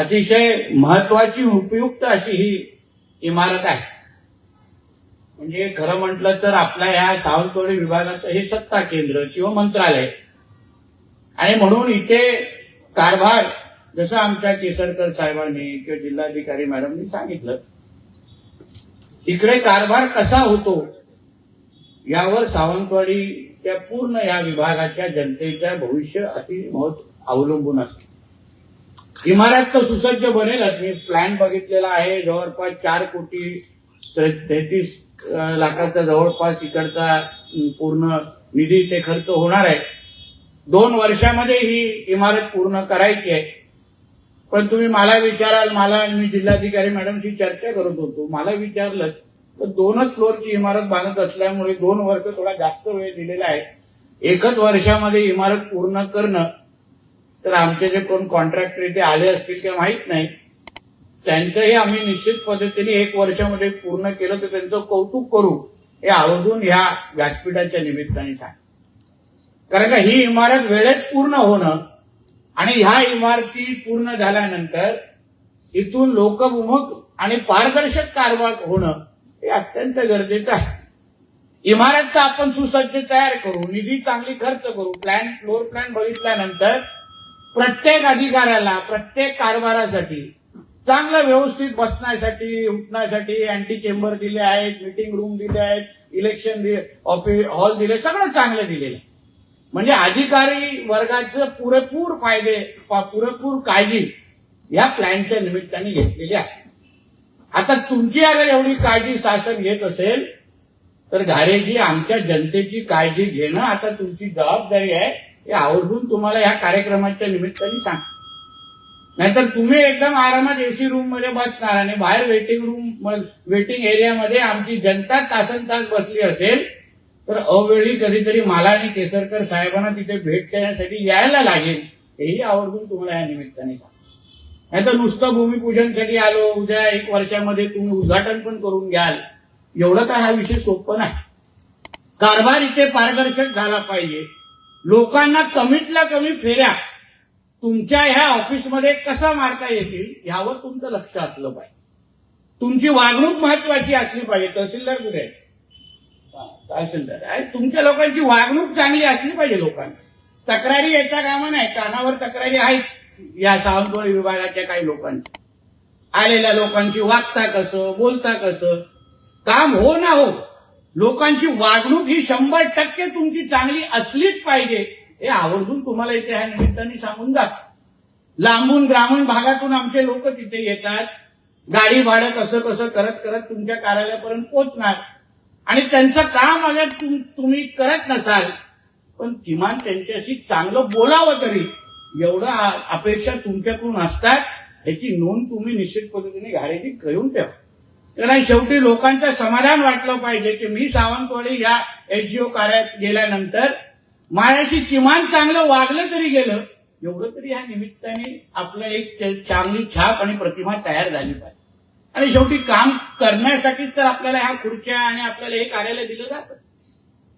अतिशय महत्वाची उपयुक्त अशी ही इमारत आहे. म्हणजे खरं म्हटलं तर आपल्या या सावंतवाडी विभागाचं हे सत्ता केंद्र किंवा मंत्रालय. आणि म्हणून इथे कारभार जसं आमच्या केसरकर साहेबांनी किंवा जिल्हाधिकारी मॅडमनी सांगितलं इकडे कारभार कसा होतो यावर सावंतवाडीच्या पूर्ण या विभागाच्या जनतेच्या भविष्य अति महत्त्व अवलंबून असते. इमारत तर सुसज्ज बनेलच मी प्लॅन बघितलेला आहे. जवळपास चार कोटी तेहतीस लाखाचा जवळपास इकडचा पूर्ण निधी ते खर्च होणार आहे. दोन वर्षामध्ये ही इमारत पूर्ण करायची आहे. पण तुम्ही मला विचाराल मला मी जिल्हाधिकारी मॅडमशी चर्चा करत होतो. मला विचारलं तर दोनच फ्लोअरची इमारत बांधत असल्यामुळे दोन वर्ष थोडा जास्त वेळ दिलेला आहे. एकच वर्षामध्ये इमारत पूर्ण करणं तर आमचे जे कोण कॉन्ट्रॅक्टर इथे आले असतील किंवा माहीत नाही त्यांचंही आम्ही निश्चित पद्धतीने एक वर्षामध्ये पूर्ण केलं तर त्यांचं कौतुक करू हे आवर्जून ह्या व्यासपीठाच्या निमित्ताने सांग कारण का ही इमारत वेळेत पूर्ण होणं आणि ह्या इमारती पूर्ण झाल्यानंतर इथून लोकविमुख आणि पारदर्शक कारभार होणं हे अत्यंत गरजेचं आहे. इमारत तर आपण सुसज्ज तयार करू निधी चांगली खर्च करू प्लॅन फ्लोर प्लॅन बघितल्यानंतर प्रत्येक अधिकाऱ्याला प्रत्येक कारभारासाठी चांगलं व्यवस्थित बसण्यासाठी उठण्यासाठी अँटी चेंबर दिले आहेत मिटिंग रूम दिले आहेत इलेक्शन ऑफिस हॉल दिले सगळं चांगलं दिलेलं आहे. म्हणजे अधिकारी वर्गाचे पुरेपूर फायदे पुरेपूर काळजी या प्लॅनच्या निमित्ताने घेतलेली आहे. आता तुमची अगर एवढी काळजी शासन घेत असेल तर घारेजी आमच्या जनतेची काळजी घेणं आता तुमची जबाबदारी आहे. हे आवर्जून तुम्हाला या कार्यक्रमाच्या निमित्ताने सांग. नाहीतर तुम्ही एकदम आरामात एसी रूममध्ये बसणार आणि बाहेर वेटिंग रूम वेटिंग एरियामध्ये आमची जनता तासन तास बसली असेल तर अवेळी कधीतरी मला आणि केसरकर साहेबांना तिथे भेट देण्यासाठी यायला लागेल हेही आवर्जून तुम्हाला या निमित्ताने सांग नाहीतर नुसतं भूमिपूजनसाठी आलो उद्या एक वर्षामध्ये तुम्ही उद्घाटन पण करून घ्याल. एवढं काय हा विषय सोपं नाही. कारभार इथे पारदर्शक झाला पाहिजे. लोकांना कमीतल्या कमी फेऱ्या तुमच्या ह्या ऑफिसमध्ये कसा मारता येतील यावर तुमचं लक्ष असलं पाहिजे. तुमची वागणूक महत्वाची असली पाहिजे तहसीलदार कुठे आहे? तहसीलदार. आहे तुमच्या लोकांची वागणूक चांगली असली पाहिजे लोकांना. तक्रारी यायचा कामा नाही कानावर तक्रारी आहेत या सावंतवाडी विभागाच्या काही लोकांची. आलेल्या लोकांची वागता कसं बोलता कसं काम हो ना हो. लोकांची वागणूक ही शंभर टक्के तुमची चांगली असलीच पाहिजे. हे आवर्जून तुम्हाला इथे ह्या निमित्ताने सांगून जात लांबून ग्रामीण भागातून आमचे लोक तिथे येतात. गाडी भाडं कसं कसं करत करत तुमच्या कार्यालयापर्यंत पोहोचणार. आणि त्यांचं काम अगर तुम- तुम्ही करत नसाल पण किमान त्यांच्याशी चांगलं बोलावं तरी. एवढं अपेक्षा तुमच्याकडून असतात याची नोंद तुम्ही निश्चित पद्धतीने घाडीची करून ठेवा. कारण शेवटी लोकांचं समाधान वाटलं पाहिजे की मी सावंतवाडी या एचजीओ कार्यात गेल्यानंतर माझ्याशी किमान चांगलं वागलं तरी गेलं. एवढं तरी ह्या निमित्ताने आपलं एक चांगली छाप आणि प्रतिमा तयार झाली पाहिजे. आणि शेवटी काम करण्यासाठीच तर आपल्याला ह्या खुर्च्या आणि आपल्याला हे कार्यालय दिलं जातं.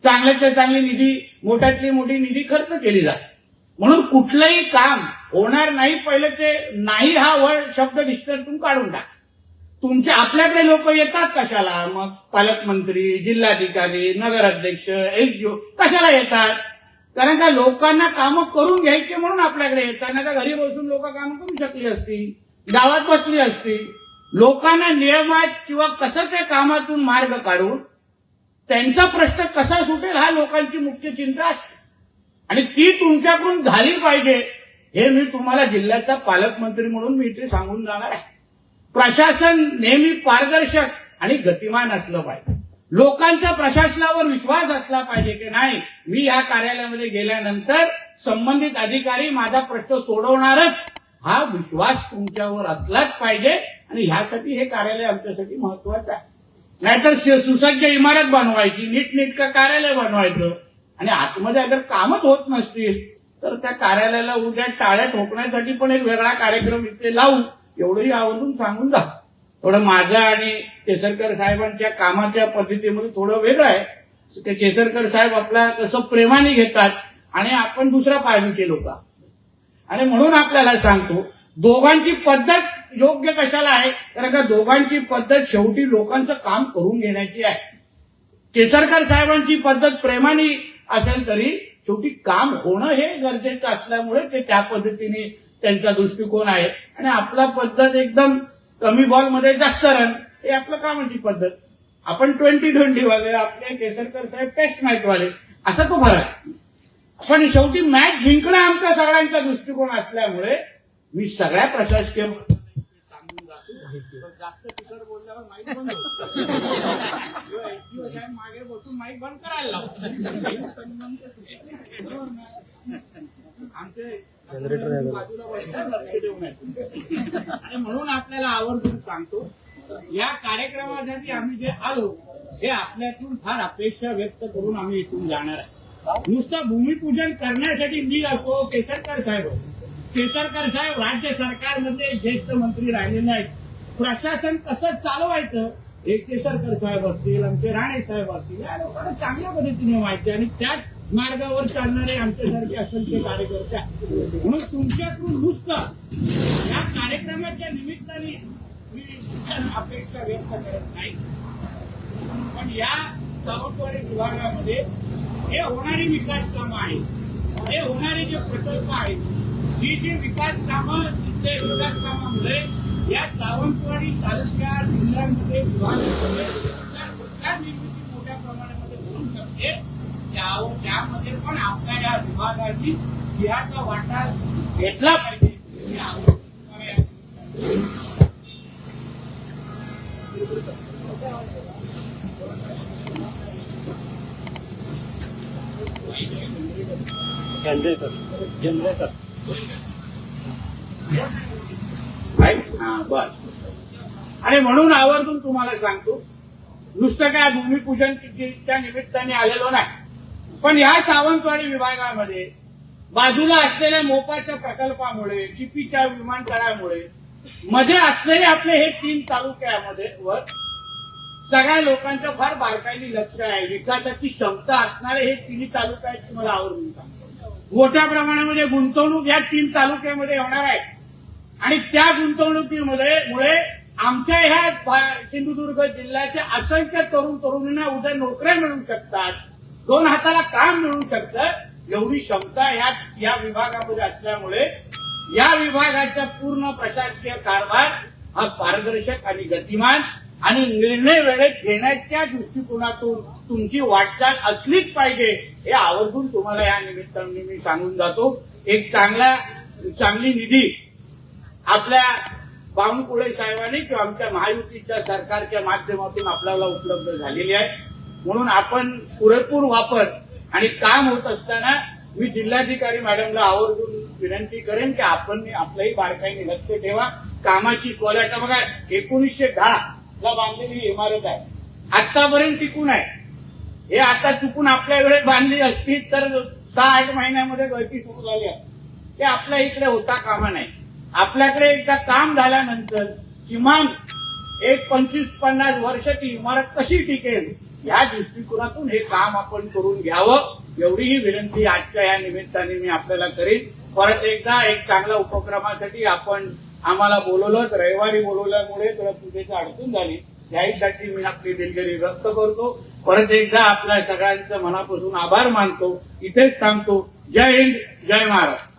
चांगल्याच्या चांगली निधी मोठ्यातली मोठी निधी खर्च केली जाते. म्हणून कुठलंही काम होणार नाही पहिले ते नाही हा वर्ड शब्द डिस्टर्बून काढून टाक. तुमचे आपल्याकडे लोक येतात कशाला? मग पालकमंत्री जिल्हाधिकारी नगराध्यक्ष एसडीओ कशाला येतात? कारण का लोकांना कामं करून घ्यायचे म्हणून आपल्याकडे येतात नाही तर घरी बसून लोक कामं करू शकली असती गावात बसली असती लोकांना नियमात किंवा कसं ते कामातून मार्ग काढून त्यांचा प्रश्न कसा सुटेल हा लोकांची मुख्य चिंता असते. आणि ती तुमच्याकडून झाली पाहिजे हे मी तुम्हाला जिल्ह्याचा पालकमंत्री म्हणून मी इथे सांगून जाणार आहे. प्रशासन नेहमी पारदर्शक आणि गतिमान असलं पाहिजे. लोकांच्या प्रशासनावर विश्वास असला पाहिजे की नाही मी या कार्यालयामध्ये गेल्यानंतर संबंधित अधिकारी माझा प्रश्न सोडवणारच हा विश्वास तुमच्यावर असलाच पाहिजे आणि ह्यासाठी हे कार्यालय आमच्यासाठी महत्वाचं आहे. नाहीतर सुसज्ज इमारत बनवायची नीटनेटकं कार्यालय बनवायचं आणि आतमध्ये अगर कामच होत नसतील तर त्या कार्यालयाला उद्या टाळ्या ठोकण्यासाठी पण एक वेगळा कार्यक्रम इथे लावू. एवढंही आवर्जून सांगून जा. थोडं माझं आणि केसरकर साहेबांच्या कामाच्या पद्धतीमध्ये थोडं वेगळं आहे. ते केसरकर साहेब आपला कसं प्रेमाने घेतात आणि आपण दुसऱ्या पायरीचे लोक. आणि म्हणून आपल्याला सांगतो दोघांची पद्धत योग्य कशाला आहे? कारण का दोघांची पद्धत शेवटी लोकांचं काम करून घेण्याची आहे. केसरकर साहेबांची पद्धत प्रेमाने असेल तरी शेवटी काम होणं हे गरजेचं असल्यामुळे ते त्या पद्धतीने त्यांचा दृष्टिकोन आहे. आणि आपला पद्धत एकदम कमी बॉलमध्ये जास्त रन हे आपलं का कामाची पद्धत. आपण ट्वेंटी ट्वेंटी वाले आपले केसरकर साहेब टेस्ट मॅच वाले असा तो फरक पण शेवटी मॅच जिंकणं आमचा सगळ्यांचा दृष्टिकोन असल्यामुळे मी सगळ्या प्रशासकीय सांगून जातो. जास्त तिकड बोलल्यावर बंद. साहेब मागे बसून माईक बंद करायला आमचे जनरेटर आहे लक्ष आणि म्हणून आपल्याला आवर्जून सांगतो या कार्यक्रमासाठी आम्ही जे आलो हे आपल्यातून फार अपेक्षा व्यक्त करून आम्ही इथून जाणार आहे. नुसतं भूमिपूजन करण्यासाठी मी असो केसरकर साहेब असो. केसरकर साहेब राज्य सरकारमध्ये ज्येष्ठ मंत्री राहिलेले आहेत प्रशासन कसं चालवायचं? हे केसरकर साहेब असतील आमचे राणे साहेब असतील या लोकांना चांगल्या पद्धतीने माहिती आहे. आणि त्याच मार्गावर चालणारे आमच्यासारखे असंख्य कार्यकर्ते म्हणून तुमच्याकडून नुसतं या कार्यक्रमाच्या निमित्ताने मी अपेक्षा व्यक्त करत नाही पण या सावंतवाडी विभागामध्ये हे होणारी विकास कामं आहेत. हे होणारे जे प्रकल्प आहेत ही जी विकास कामं तिथले विकास कामामुळे या सावंतवाडी तालुक्या जिल्ह्यांमध्ये विभाग रोजगार निर्मिती मोठ्या प्रमाणामध्ये होऊ शकते त्या- त्यामध्ये पण आपल्या या विभागाची सिंहाचा वाटा घेतला पाहिजे. ही जनरेटर जनरेटर? हा, बस. आणि म्हणून आवर्जून तुम्हाला सांगतो नुसतं काय भूमिपूजन च्या निमित्ताने आलेलो नाही. पण या सावंतवाडी विभागामध्ये बाजूला असलेल्या मोपाच्या प्रकल्पामुळे चिपीच्या विमानतळामुळे मध्ये असलेले आपले हे तीन तालुक्यामध्ये वर सगळ्या लोकांचं फार बारकाईने लक्ष आहे. विकासाची क्षमता असणारे हे तिन्ही तालुक्याची मला आवडून सांगतो. मोठ्या प्रमाणामध्ये गुंतवणूक या तीन तालुक्यामध्ये होणार आहे. आणि त्या गुंतवणुकीमध्ये मुळे आमच्या ह्या सिंधुदुर्ग जिल्ह्याच्या असंख्य तरुण तरुणींना उद्या नोकऱ्या मिळू शकतात. दोन हाताला काम मिळू शकतं एवढी क्षमता ह्या या विभागामध्ये असल्यामुळे या विभागाचा पूर्ण प्रशासकीय कारभार हा पारदर्शक आणि गतिमान आणि निर्णय वेळेत घेण्याच्या दृष्टिकोनातून तुमची वाटचाल असलीच पाहिजे हे आवर्जून तुम्हाला या निमित्ताने मी सांगून जातो. एक चांगला चांगली निधी आपल्या बावनकुळे साहेबांनी किंवा आमच्या महायुतीच्या सरकारच्या माध्यमातून आपल्याला उपलब्ध झालेली आहे. म्हणून आपण पुरेपूर वापर आणि काम होत असताना मी जिल्हाधिकारी मॅडमला आवर्जून विनंती करेन की आपण आपलंही बारकाईने लक्ष ठेवा. कामाची क्वालिटी बघा एकोणीसशे दहा ला बांधलेली इमारत आहे. आतापर्यंत टिकून आहे. हे आता चुकून आपल्या वेळेत बांधली असती तर सहा आठ महिन्यामध्ये गळती सुरू झाली आहे ते आपल्या इकडे होता कामा नाही. आपल्याकडे एकदा काम झाल्यानंतर किमान एक पंचवीस पन्नास वर्ष ती इमारत कशी टिकेल? या दृष्टिकोनातून हे काम आपण करून घ्यावं एवढीही विनंती आजच्या या निमित्ताने मी आपल्याला करीन. परत एकदा एक चांगल्या उपक्रमासाठी आपण आम्हाला बोलवलं रविवारी बोलवल्यामुळे थोडं पूजेची अडचण झाली. याहीसाठी मी आपली दिलगिरी व्यक्त करतो. परत एकदा आपल्या सगळ्यांचं मनापासून आभार मानतो. इथेच थांबतो. जय हिंद जय महाराष्ट्र.